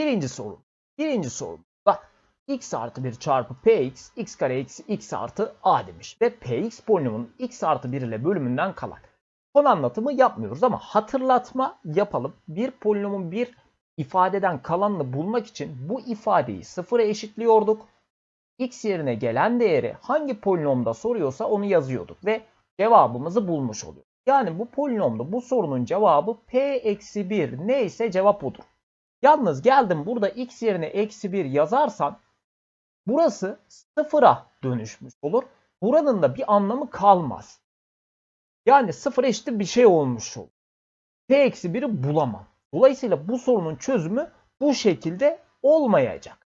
Birinci soru. Birinci soru. Bak x artı 1 çarpı px x kare eksi x artı a demiş. Ve px polinomunun x artı 1 ile bölümünden kalan. Son anlatımı yapmıyoruz ama hatırlatma yapalım. Bir polinomun bir ifadeden kalanını bulmak için bu ifadeyi sıfıra eşitliyorduk. x yerine gelen değeri hangi polinomda soruyorsa onu yazıyorduk ve cevabımızı bulmuş oluyor. Yani bu polinomda bu sorunun cevabı p-1 neyse cevap odur. Yalnız geldim burada x yerine eksi 1 yazarsan burası sıfıra dönüşmüş olur. Buranın da bir anlamı kalmaz. Yani sıfır eşittir bir şey olmuş olur. p-1'i bulamam. Dolayısıyla bu sorunun çözümü bu şekilde olmayacak.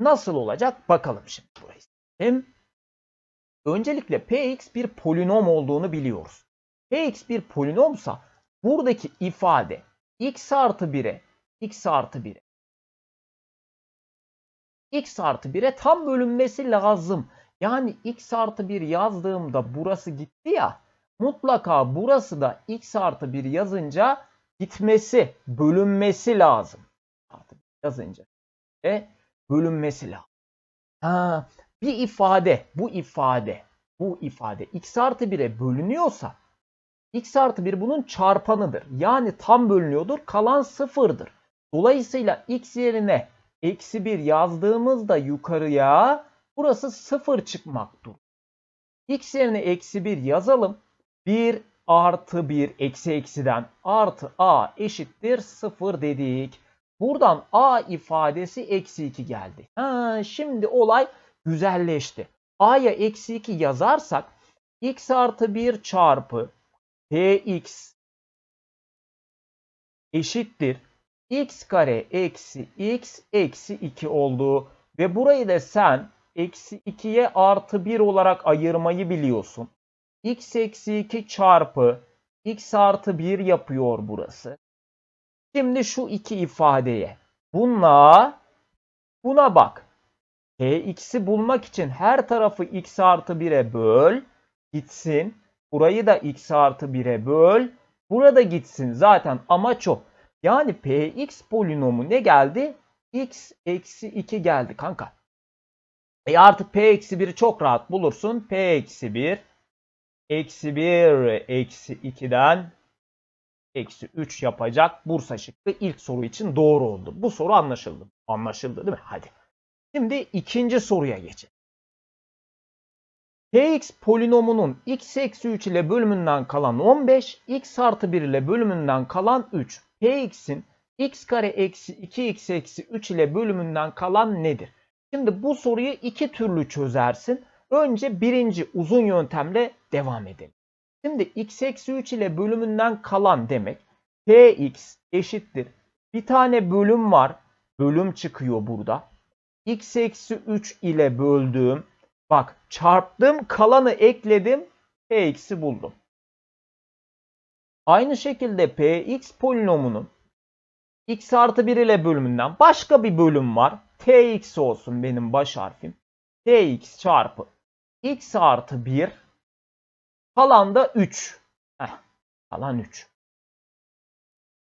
Nasıl olacak bakalım şimdi burayı. Hem öncelikle px bir polinom olduğunu biliyoruz. px bir polinomsa buradaki ifade x artı 1'e x artı 1'e x artı 1'e tam bölünmesi lazım. Yani x artı 1 yazdığımda burası gitti ya mutlaka burası da x artı 1 yazınca gitmesi, bölünmesi lazım. Artı 1 yazınca ve bölünmesi lazım. Ha, bir ifade, bu ifade, bu ifade x artı 1'e bölünüyorsa x artı 1 bunun çarpanıdır. Yani tam bölünüyordur, kalan sıfırdır. Dolayısıyla x yerine eksi 1 yazdığımızda yukarıya burası 0 çıkmak durur. x yerine eksi 1 yazalım. 1 artı 1 eksi eksiden artı a eşittir 0 dedik. Buradan a ifadesi eksi 2 geldi. Ha, şimdi olay güzelleşti. a'ya eksi 2 yazarsak x artı 1 çarpı px eşittir x kare eksi x eksi 2 oldu. Ve burayı da sen eksi 2'ye artı 1 olarak ayırmayı biliyorsun. x eksi 2 çarpı x artı 1 yapıyor burası. Şimdi şu iki ifadeye bununla buna bak. px'i bulmak için her tarafı x artı 1'e böl gitsin. Burayı da x artı 1'e böl. Burada gitsin. Zaten amaç o. Yani px polinomu ne geldi? x eksi 2 geldi kanka. E artık p eksi 1'i çok rahat bulursun. p eksi 1 eksi 1 eksi 2'den eksi 3 yapacak. Bursa şıkkı ilk soru için doğru oldu. Bu soru anlaşıldı. Anlaşıldı değil mi? Hadi. Şimdi ikinci soruya geçelim. Px polinomunun x eksi 3 ile bölümünden kalan 15, x artı 1 ile bölümünden kalan 3. Px'in x kare eksi 2x eksi 3 ile bölümünden kalan nedir? Şimdi bu soruyu iki türlü çözersin. Önce birinci uzun yöntemle devam edelim. Şimdi x eksi 3 ile bölümünden kalan demek px eşittir. Bir tane bölüm var. Bölüm çıkıyor burada. x eksi 3 ile böldüğüm bak çarptım kalanı ekledim px'i buldum. Aynı şekilde px polinomunun x artı 1 ile bölümünden başka bir bölüm var. tx olsun benim baş harfim. tx çarpı x artı 1 kalan da 3. Heh, kalan 3.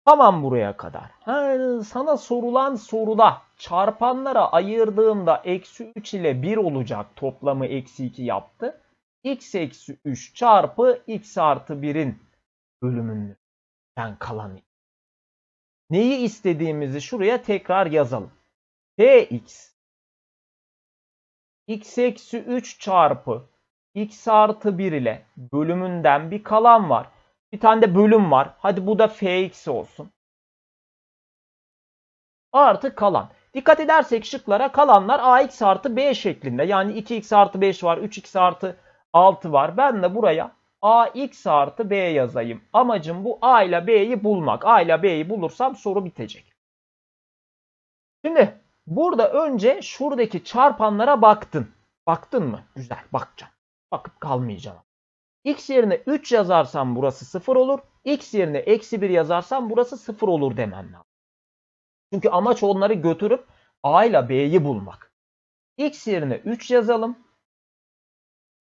Tamam buraya kadar. Ha, sana sorulan soruda çarpanlara ayırdığımda eksi 3 ile 1 olacak toplamı eksi 2 yaptı. x eksi 3 çarpı x artı 1'in bölümünden kalan. Neyi istediğimizi şuraya tekrar yazalım. px x eksi 3 çarpı x artı 1 ile bölümünden bir kalan var. Bir tane de bölüm var. Hadi bu da fx olsun. Artı kalan. Dikkat edersek şıklara kalanlar ax artı b şeklinde. Yani 2x artı 5 var. 3x artı 6 var. Ben de buraya ax artı b yazayım. Amacım bu a ile b'yi bulmak. a ile b'yi bulursam soru bitecek. Şimdi burada önce şuradaki çarpanlara baktın. Baktın mı? Güzel bakacağım. Bakıp kalmayacağım. X yerine 3 yazarsam burası 0 olur. X yerine eksi 1 yazarsam burası 0 olur demem lazım. Çünkü amaç onları götürüp A ile B'yi bulmak. X yerine 3 yazalım.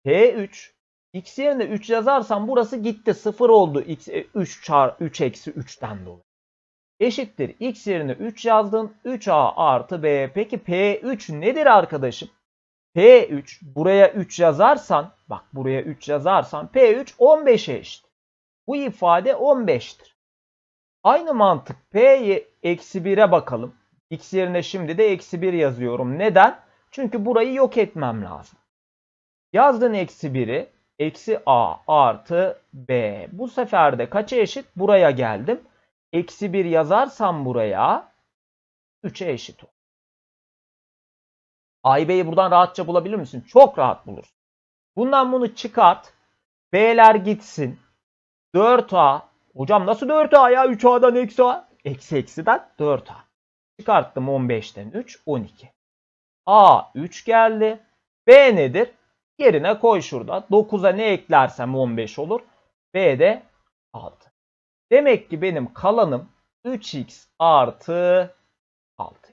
P3. X yerine 3 yazarsam burası gitti 0 oldu. X 3 çar 3 eksi 3'ten dolayı. eşittir x yerine 3 yazdın. 3a artı b. Peki p3 nedir arkadaşım? P3 buraya 3 yazarsan bak buraya 3 yazarsan P3 15'e eşit. Bu ifade 15'tir. Aynı mantık P'ye eksi 1'e bakalım. X yerine şimdi de eksi 1 yazıyorum. Neden? Çünkü burayı yok etmem lazım. Yazdın eksi 1'i eksi A artı B. Bu sefer de kaça eşit? Buraya geldim. Eksi 1 yazarsam buraya 3'e eşit olur. A, B'yi buradan rahatça bulabilir misin? Çok rahat bulursun. Bundan bunu çıkart. B'ler gitsin. 4A. Hocam nasıl 4A ya? 3A'dan eksi A. Eksi eksiden 4A. Çıkarttım 15'ten 3. 12. A 3 geldi. B nedir? Yerine koy şurada. 9'a ne eklersem 15 olur. B de 6. Demek ki benim kalanım 3x artı 6.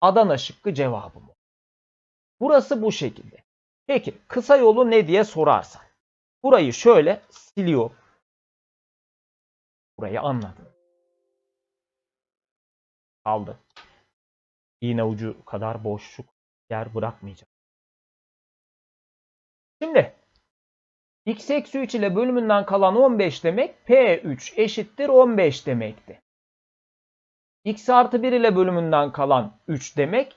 Adana şıkkı cevabım. Burası bu şekilde. Peki kısa yolu ne diye sorarsan. Burayı şöyle siliyor. Burayı anladım. Kaldı. İğne ucu kadar boşluk yer bırakmayacağım. Şimdi x eksi 3 ile bölümünden kalan 15 demek p3 eşittir 15 demekti. x artı 1 ile bölümünden kalan 3 demek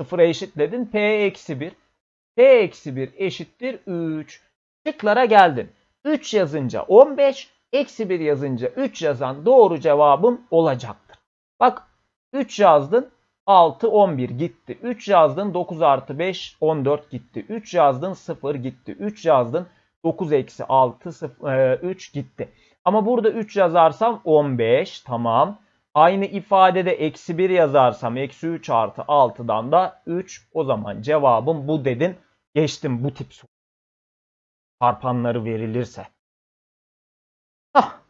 0'a eşitledin p eksi 1. p eksi 1 eşittir 3. Şıklara geldin. 3 yazınca 15, eksi 1 yazınca 3 yazan doğru cevabım olacaktır. Bak 3 yazdın 6 11 gitti. 3 yazdın 9 artı 5 14 gitti. 3 yazdın 0 gitti. 3 yazdın 9 eksi 6 0, 3 gitti. Ama burada 3 yazarsam 15 tamam. Aynı ifadede eksi 1 yazarsam eksi 3 artı 6'dan da 3. O zaman cevabım bu dedin. Geçtim bu tip soru. Çarpanları verilirse.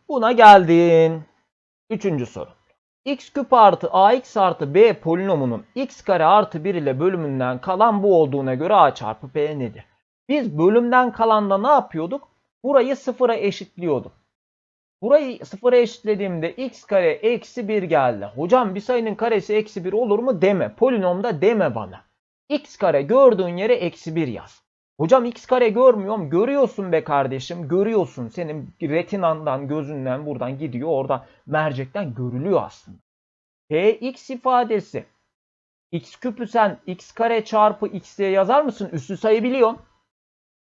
Buna geldin. Üçüncü soru. x küp artı ax artı b polinomunun x kare artı 1 ile bölümünden kalan bu olduğuna göre a çarpı b nedir? Biz bölümden kalanda ne yapıyorduk? Burayı sıfıra eşitliyorduk. Burayı sıfıra eşitlediğimde x kare eksi 1 geldi. Hocam bir sayının karesi eksi 1 olur mu deme. Polinomda deme bana. x kare gördüğün yere eksi 1 yaz. Hocam x kare görmüyorum. Görüyorsun be kardeşim. Görüyorsun. Senin retinandan, gözünden buradan gidiyor. Orada mercekten görülüyor aslında. px ifadesi. x küpü sen x kare çarpı x diye yazar mısın? Üstü sayı biliyorsun.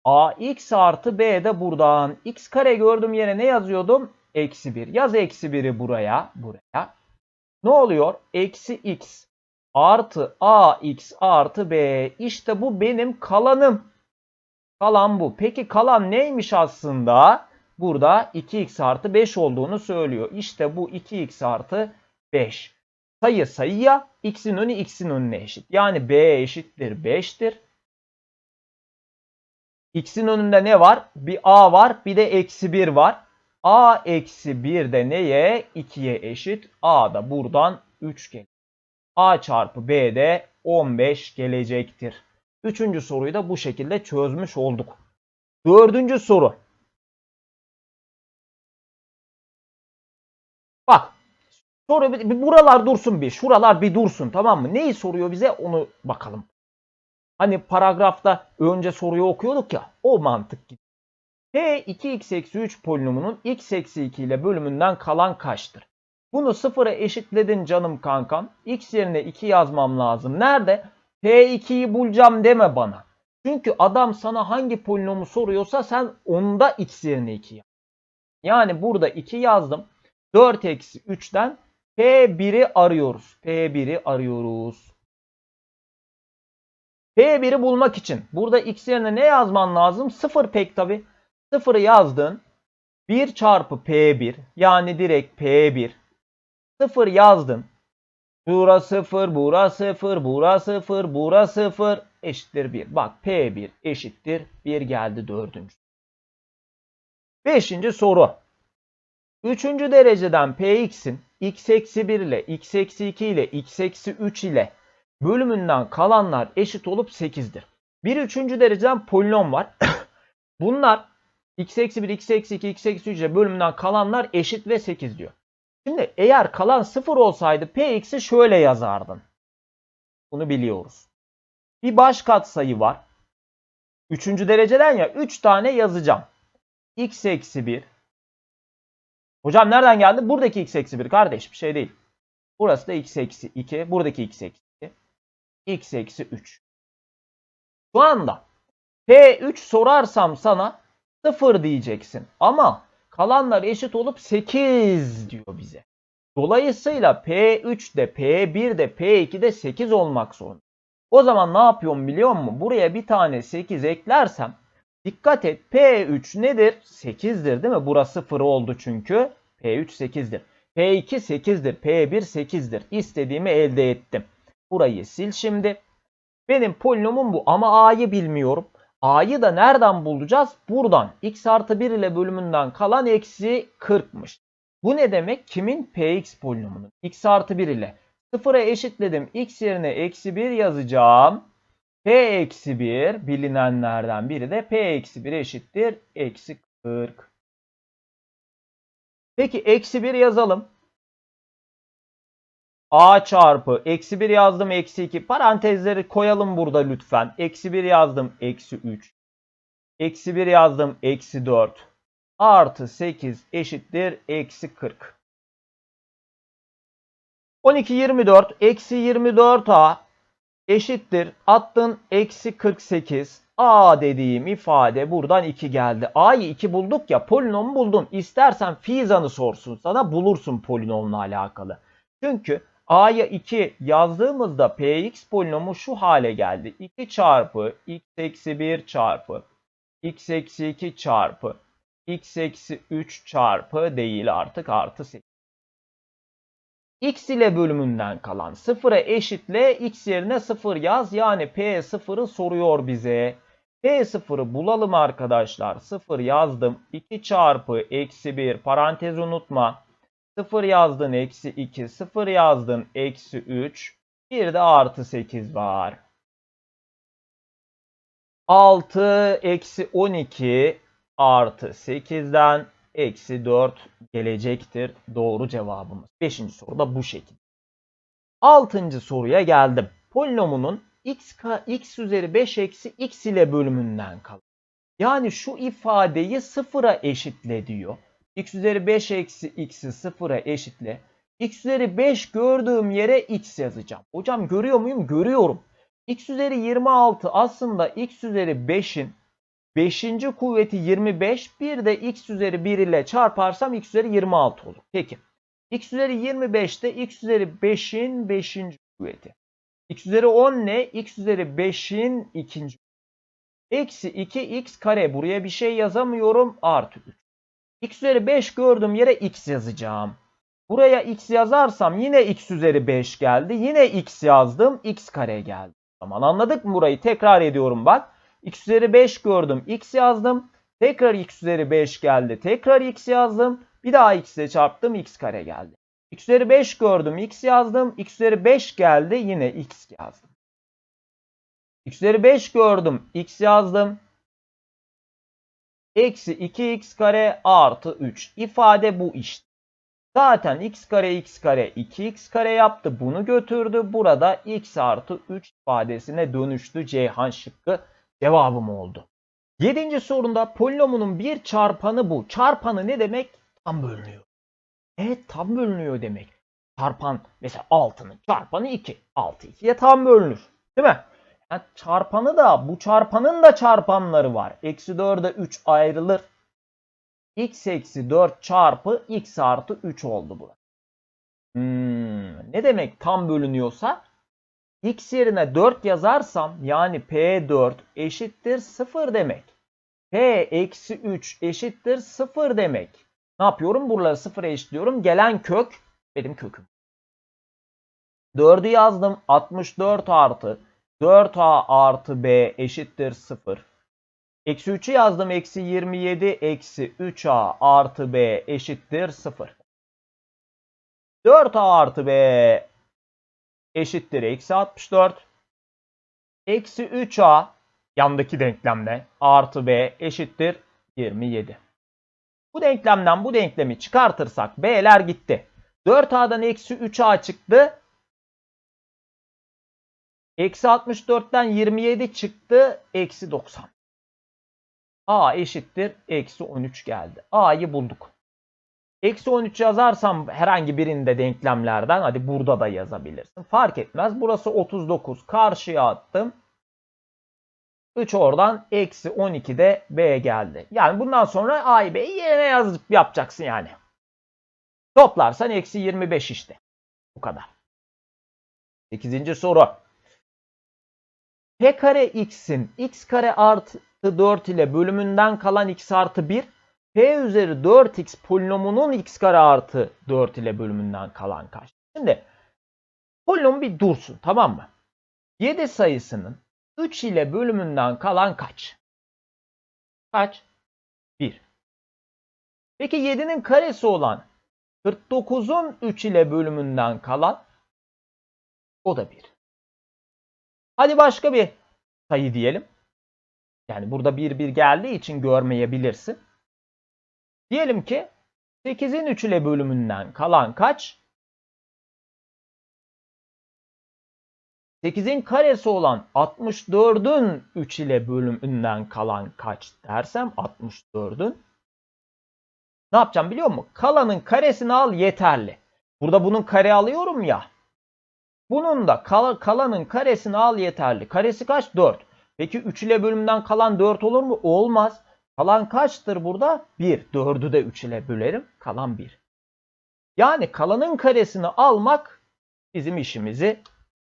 ax artı b de buradan. x kare gördüğüm yere ne yazıyordum? Eksi 1. Yaz eksi 1'i buraya. Buraya. Ne oluyor? Eksi x artı ax artı b. İşte bu benim kalanım. Kalan bu. Peki kalan neymiş aslında? Burada 2x artı 5 olduğunu söylüyor. İşte bu 2x artı 5. Sayı sayıya x'in önü x'in önüne eşit. Yani b eşittir 5'tir. x'in önünde ne var? Bir a var bir de eksi 1 var. a eksi 1 de neye? 2'ye eşit. a da buradan 3 gelir. a çarpı b de 15 gelecektir. Üçüncü soruyu da bu şekilde çözmüş olduk. Dördüncü soru. Bak. Soru bir, buralar dursun bir. Şuralar bir dursun tamam mı? Neyi soruyor bize onu bakalım. Hani paragrafta önce soruyu okuyorduk ya. O mantık gibi. P 2x eksi 3 polinomunun x eksi 2 ile bölümünden kalan kaçtır? Bunu sıfıra eşitledin canım kankam. X yerine 2 yazmam lazım. Nerede? P2'yi bulacağım deme bana. Çünkü adam sana hangi polinomu soruyorsa sen onda x yerine 2 yaz. Yani burada 2 yazdım. 4 eksi 3'ten P1'i arıyoruz. P1'i arıyoruz. P1'i bulmak için burada x yerine ne yazman lazım? 0 pek tabi. 0'ı yazdın. 1 çarpı P1 yani direkt P1. 0 yazdın. Bura 0, bura 0, bura 0, bura 0 eşittir 1. Bak P1 eşittir 1 geldi dördüncü. Beşinci soru. Üçüncü dereceden Px'in x eksi 1 ile x eksi 2 ile x eksi 3 ile bölümünden kalanlar eşit olup 8'dir. Bir üçüncü dereceden polinom var. Bunlar x eksi 1, x eksi 2, x eksi 3 ile bölümünden kalanlar eşit ve 8 diyor. Şimdi eğer kalan 0 olsaydı Px'i şöyle yazardın. Bunu biliyoruz. Bir baş katsayı var. Üçüncü dereceden ya 3 tane yazacağım. x eksi 1. Hocam nereden geldi? Buradaki x eksi 1 kardeş bir şey değil. Burası da x eksi 2. Buradaki x eksi 2. x eksi 3. Şu anda P3 sorarsam sana 0 diyeceksin. Ama kalanlar eşit olup 8 diyor bize. Dolayısıyla P3 de P1 de P2 de 8 olmak zorunda. O zaman ne yapıyorum biliyor musun? Buraya bir tane 8 eklersem dikkat et P3 nedir? 8'dir değil mi? Burası 0 oldu çünkü. P3 8'dir. P2 8'dir. P1 8'dir. İstediğimi elde ettim. Burayı sil şimdi. Benim polinomum bu ama A'yı bilmiyorum. A'yı da nereden bulacağız? Buradan. X artı 1 ile bölümünden kalan eksi 40'mış. Bu ne demek? Kimin? Px polinomunun. X artı 1 ile. 0'a eşitledim. X yerine eksi 1 yazacağım. P eksi 1 bilinenlerden biri de P eksi 1 eşittir. Eksi 40. Peki eksi 1 yazalım. A çarpı eksi 1 yazdım eksi 2 parantezleri koyalım burada lütfen. Eksi 1 yazdım eksi 3. Eksi 1 yazdım eksi 4. Artı 8 eşittir eksi 40. 12 24 eksi 24a eşittir attın eksi 48 a dediğim ifade buradan 2 geldi. a'yı 2 bulduk ya polinom buldum. İstersen fizanı sorsun sana bulursun polinomla alakalı. Çünkü a'ya 2 yazdığımızda px polinomu şu hale geldi. 2 çarpı x eksi 1 çarpı x eksi 2 çarpı x eksi 3 çarpı değil artık artı 8. x ile bölümünden kalan 0'a eşitle x yerine 0 yaz. Yani P0'ı soruyor bize. P0'ı bulalım arkadaşlar. 0 yazdım. 2 çarpı eksi 1 parantez unutma. 0 yazdın eksi 2. 0 yazdın eksi 3. Bir de artı 8 var. 6 eksi 12 artı 8'den eksi 4 gelecektir. Doğru cevabımız. Beşinci soru da bu şekilde. Altıncı soruya geldim. Polinomunun x, x üzeri 5 eksi x ile bölümünden kalır. Yani şu ifadeyi sıfıra eşitle diyor. X üzeri 5 eksi x'i sıfıra eşitle. x üzeri 5 gördüğüm yere x yazacağım. Hocam görüyor muyum? Görüyorum. x üzeri 26 aslında x üzeri 5'in 5. kuvveti 25. Bir de x üzeri 1 ile çarparsam x üzeri 26 olur. Peki. x üzeri 25 de x üzeri 5'in 5. kuvveti. x üzeri 10 ne? x üzeri 5'in 2. Eksi 2x kare. Buraya bir şey yazamıyorum. Artı 3. x üzeri 5 gördüğüm yere x yazacağım. Buraya x yazarsam yine x üzeri 5 geldi. Yine x yazdım. x kare geldi. Tamam anladık mı burayı? Tekrar ediyorum bak. x üzeri 5 gördüm. x yazdım. Tekrar x üzeri 5 geldi. Tekrar x yazdım. Bir daha x ile çarptım. x kare geldi. x üzeri 5 gördüm. x yazdım. x üzeri 5 geldi. Yine x yazdım. x üzeri 5 gördüm. x yazdım. Eksi 2x kare artı 3. İfade bu işte. Zaten x kare x kare 2x kare yaptı. Bunu götürdü. Burada x artı 3 ifadesine dönüştü. Ceyhan şıkkı cevabım oldu. Yedinci sorunda polinomunun bir çarpanı bu. Çarpanı ne demek? Tam bölünüyor. Evet tam bölünüyor demek. Çarpan mesela 6'nın çarpanı 2. 6 2'ye tam bölünür. Değil mi? Yani çarpanı da bu çarpanın da çarpanları var. Eksi 4'e 3 ayrılır. x eksi 4 çarpı x artı 3 oldu bu. Hmm, ne demek tam bölünüyorsa? x yerine 4 yazarsam yani p4 eşittir 0 demek. p eksi 3 eşittir 0 demek. Ne yapıyorum? Buraları 0'a eşitliyorum. Gelen kök benim köküm. 4'ü yazdım. 64 artı 4a artı b eşittir 0. Eksi 3'ü yazdım. Eksi 27 eksi 3a artı b eşittir 0. 4a artı b eşittir eksi 64. Eksi 3a yandaki denklemde artı b eşittir 27. Bu denklemden bu denklemi çıkartırsak b'ler gitti. 4A'dan eksi 3A çıktı. Eksi 64'ten 27 çıktı. Eksi 90. A eşittir. Eksi 13 geldi. A'yı bulduk. Eksi 13 yazarsam herhangi birinde denklemlerden hadi burada da yazabilirsin. Fark etmez. Burası 39. Karşıya attım. 3 oradan eksi 12 de B geldi. Yani bundan sonra A'yı B'yi yerine yazıp yapacaksın yani. Toplarsan eksi 25 işte. Bu kadar. 8. soru. P kare x'in x kare artı 4 ile bölümünden kalan x artı 1 p üzeri 4x polinomunun x kare artı 4 ile bölümünden kalan kaç? Şimdi polinom bir dursun tamam mı? 7 sayısının 3 ile bölümünden kalan kaç? Kaç? 1. Peki 7'nin karesi olan 49'un 3 ile bölümünden kalan o da 1. Hadi başka bir sayı diyelim. Yani burada 1 1 geldiği için görmeyebilirsin. Diyelim ki 8'in 3 ile bölümünden kalan kaç? 8'in karesi olan 64'ün 3 ile bölümünden kalan kaç dersem 64'ün ne yapacağım biliyor musun? Kalanın karesini al yeterli. Burada bunun kare alıyorum ya. Bunun da kal kalanın karesini al yeterli. Karesi kaç? 4. Peki 3 ile bölümden kalan 4 olur mu? Olmaz. Kalan kaçtır burada? 1. 4'ü de 3 ile bölerim. Kalan 1. Yani kalanın karesini almak bizim işimizi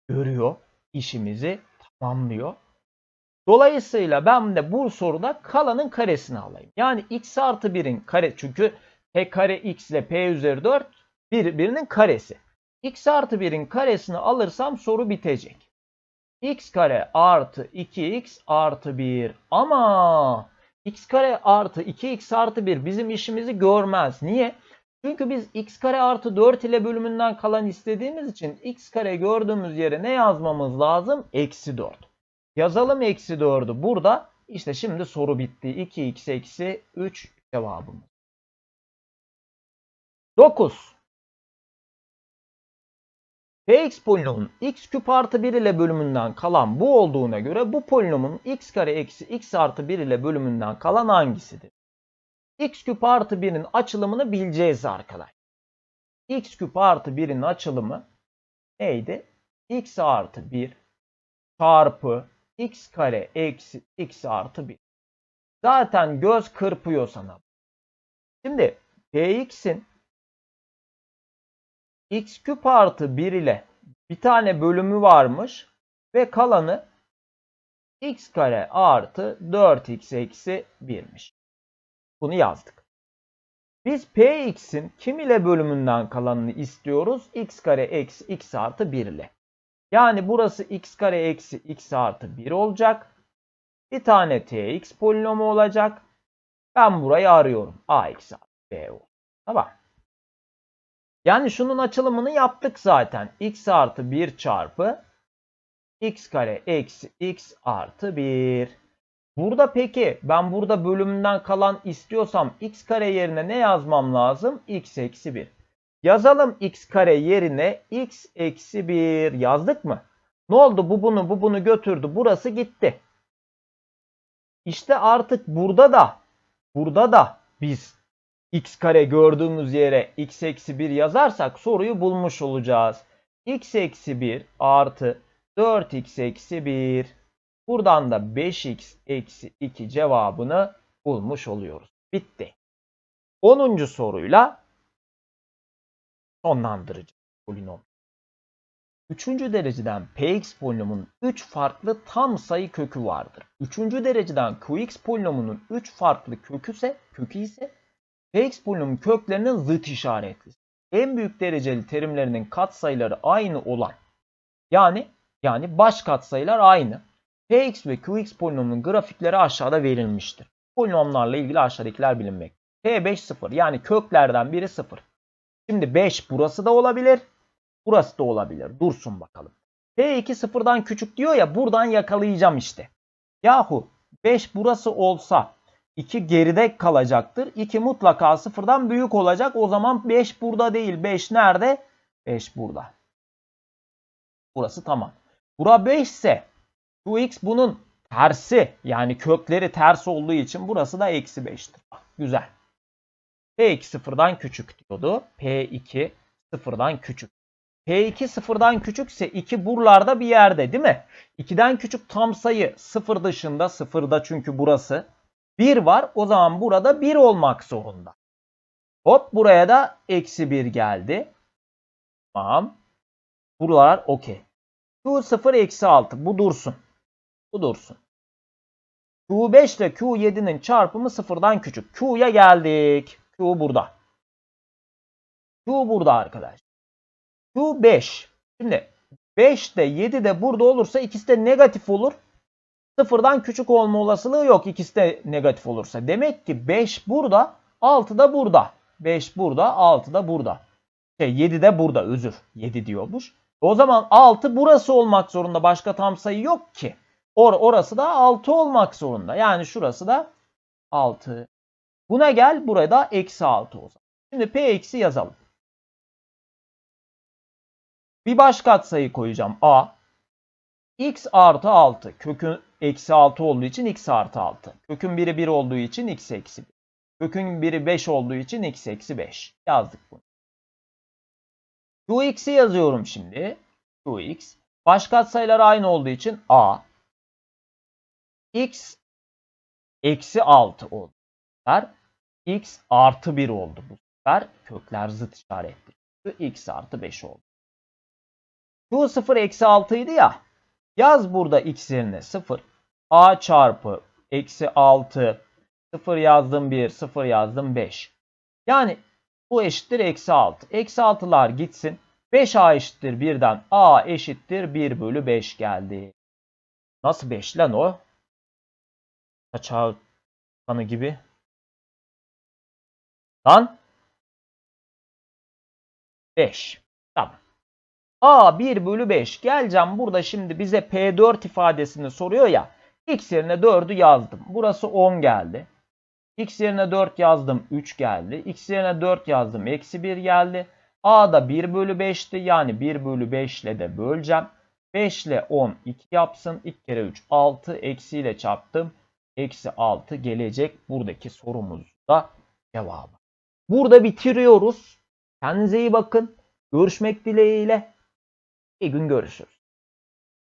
görüyor. işimizi tamamlıyor. Dolayısıyla ben de bu soruda kalanın karesini alayım. Yani x artı 1'in kare çünkü p kare x ile p üzeri 4 birbirinin karesi. X artı 1'in karesini alırsam soru bitecek. x kare artı 2x artı 1 ama x kare artı 2x artı 1 bizim işimizi görmez. Niye? Çünkü biz x kare artı 4 ile bölümünden kalan istediğimiz için x kare gördüğümüz yere ne yazmamız lazım? Eksi 4. Yazalım eksi 4'ü burada. İşte şimdi soru bitti. 2x eksi 3 cevabımız. 9. Px polinomun x küp artı 1 ile bölümünden kalan bu olduğuna göre bu polinomun x kare eksi x artı 1 ile bölümünden kalan hangisidir? x küp artı 1'in açılımını bileceğiz arkadaşlar. x küp artı 1'in açılımı neydi? x artı 1 çarpı x kare eksi x artı 1. Zaten göz kırpıyor sana. Şimdi px'in x küp artı 1 ile bir tane bölümü varmış ve kalanı x kare artı 4x eksi 1'miş. Bunu yazdık. Biz px'in kim ile bölümünden kalanını istiyoruz? x kare eksi x artı 1 ile. Yani burası x kare eksi x artı 1 olacak. Bir tane tx polinomu olacak. Ben burayı arıyorum. a eksi b oldu. Tamam. Yani şunun açılımını yaptık zaten. x artı 1 çarpı x kare eksi x artı 1. Burada peki ben burada bölümünden kalan istiyorsam x kare yerine ne yazmam lazım? x eksi 1. Yazalım x kare yerine x eksi 1 yazdık mı? Ne oldu? Bu bunu bu bunu götürdü. Burası gitti. İşte artık burada da burada da biz x kare gördüğümüz yere x eksi 1 yazarsak soruyu bulmuş olacağız. x eksi 1 artı 4x eksi 1 buradan da 5x eksi 2 cevabını bulmuş oluyoruz. Bitti. 10. soruyla sonlandırıcı polinom. Üçüncü dereceden px polinomunun 3 farklı tam sayı kökü vardır. Üçüncü dereceden qx polinomunun 3 farklı kökü ise, kökü ise px polinomun köklerinin zıt işaretli. En büyük dereceli terimlerinin katsayıları aynı olan yani yani baş katsayılar aynı. px ve qx polinomunun grafikleri aşağıda verilmiştir. Polinomlarla ilgili aşağıdakiler bilinmek. p5 0 yani köklerden biri 0. Şimdi 5 burası da olabilir. Burası da olabilir. Dursun bakalım. P2 sıfırdan küçük diyor ya buradan yakalayacağım işte. Yahu 5 burası olsa 2 geride kalacaktır. 2 mutlaka sıfırdan büyük olacak. O zaman 5 burada değil. 5 nerede? 5 burada. Burası tamam. Bura 5 ise Qx bunun tersi yani kökleri ters olduğu için burası da eksi 5'tir. Güzel. P2 sıfırdan küçük diyordu. P2 sıfırdan küçük. P2 sıfırdan küçükse 2 buralarda bir yerde değil mi? 2'den küçük tam sayı sıfır dışında sıfırda çünkü burası. 1 var o zaman burada 1 olmak zorunda. Hop buraya da eksi 1 geldi. Tamam. Buralar okey. Q0 eksi 6 bu dursun. Bu dursun. Q5 ile Q7'nin çarpımı sıfırdan küçük. Q'ya geldik. Q burada. Q burada arkadaş. Q5. Şimdi 5 de 7 de burada olursa ikisi de negatif olur. Sıfırdan küçük olma olasılığı yok ikisi de negatif olursa. Demek ki 5 burada, 6 da burada. 5 burada, 6 da burada. Şey 7 de burada özür. 7 diyormuş. O zaman 6 burası olmak zorunda. Başka tam sayı yok ki. Or orası da 6 olmak zorunda. Yani şurası da 6. Buna gel burada eksi 6 o zaman. Şimdi P eksi yazalım. Bir baş katsayı koyacağım. A. X artı 6. Kökün eksi 6 olduğu için X artı 6. Kökün biri 1 olduğu için X eksi 1. Kökün biri 5 olduğu için X eksi 5. Yazdık bunu. Qx'i yazıyorum şimdi. Qx. Baş katsayılar aynı olduğu için A. X eksi 6 oldu. X artı 1 oldu bu sefer. Kökler zıt işaretli. X artı 5 oldu. Q0 eksi 6 idi ya. Yaz burada X yerine 0. A çarpı eksi 6. 0 yazdım 1. 0 yazdım 5. Yani bu eşittir eksi 6. Eksi 6'lar gitsin. 5A eşittir 1'den A eşittir 1 bölü 5 geldi. Nasıl 5 lan o? Kaçağı gibi. Lan. 5. Tamam. A 1 bölü 5. Geleceğim burada şimdi bize P4 ifadesini soruyor ya. X yerine 4'ü yazdım. Burası 10 geldi. X yerine 4 yazdım 3 geldi. X yerine 4 yazdım eksi 1 geldi. A da 1 bölü 5'ti. Yani 1 bölü 5 ile de böleceğim. 5 ile 10 2 yapsın. 2 kere 3 6 eksiyle çarptım. Eksi 6 gelecek buradaki sorumuzda cevabı. Burada bitiriyoruz. Kendinize iyi bakın. Görüşmek dileğiyle. İyi gün görüşürüz.